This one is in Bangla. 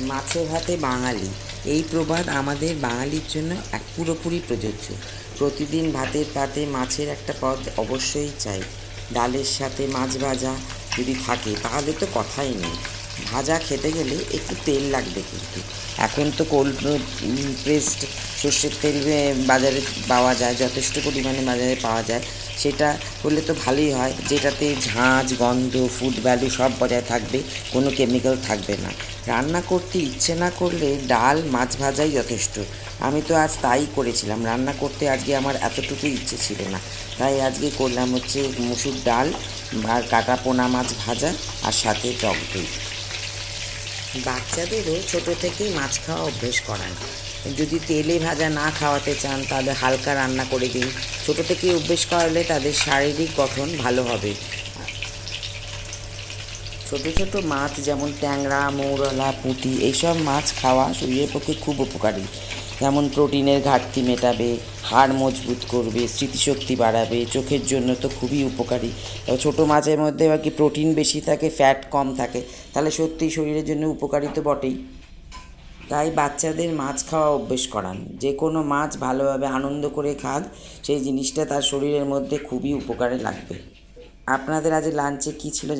মাছে ভাতে বাঙালি। এই প্রবাদ আমাদের বাঙালির জন্য এক পুরোপুরি প্রযোজ্য। প্রতিদিন ভাতের পাতে মাছের একটা পদ অবশ্যই চাই। ডালের সাথে মাছ ভাজা যদি থাকে, তাহলে তো কথাই নেই। ভাজা খেতে গেলে একটু তেল লাগবে কিন্তু। এখন তো কোল্ড প্রেসড সর্ষের তেল বাজারে পাওয়া যায়, যথেষ্ট পরিমাণে বাজারে পাওয়া যায়। সেটা হলে তো ভালোই হয়, যেটাতে ঝাঁঝ গন্ধ ফুড ভ্যালু সব বজায় থাকবে, কোনো কেমিক্যাল থাকবে না। রান্না করতে ইচ্ছে না করলে ডাল, মাছ ভাজাই যথেষ্ট। আমি তো আজ তাই করেছিলাম, রান্না করতে আজকে আমার এতটুকু ইচ্ছে ছিল না। তাই আজকে করলাম হচ্ছে মুসুর ডাল আর কাটা পোনা মাছ ভাজা আর সাথে টক দই। বাচ্চাদেরও ছোট থেকেই মাছ খাওয়া অভ্যেস করান। যদি তেলে ভাজা না খাওয়াতে চান, তাহলে হালকা রান্না করে দিন। ছোট থেকেই অভ্যেস করালে তাদের শারীরিক গঠন ভালো হবে। ছোট ছোট মাছ যেমন ট্যাংরা, মৌরলা, পুঁটি, এইসব মাছ খাওয়া শরীরের পক্ষে খুব উপকারী। যেমন প্রোটিনের ঘাটতি মেটাবে, হাড় মজবুত করবে, স্মৃতিশক্তি বাড়াবে, চোখের জন্য তো খুবই উপকারী। ছোটো মাছের মধ্যে আবার কি প্রোটিন বেশি থাকে, ফ্যাট কম থাকে, তাহলে সত্যিই শরীরের জন্য উপকারী তো বটেই। তাই বাচ্চাদের মাছ খাওয়া অভ্যেস করান। যে কোনো মাছ ভালোভাবে আনন্দ করে খাক সেই জিনিসটা তার শরীরের মধ্যে খুবই উপকারে লাগবে। আপনাদের আজ লাঞ্চে কী ছিল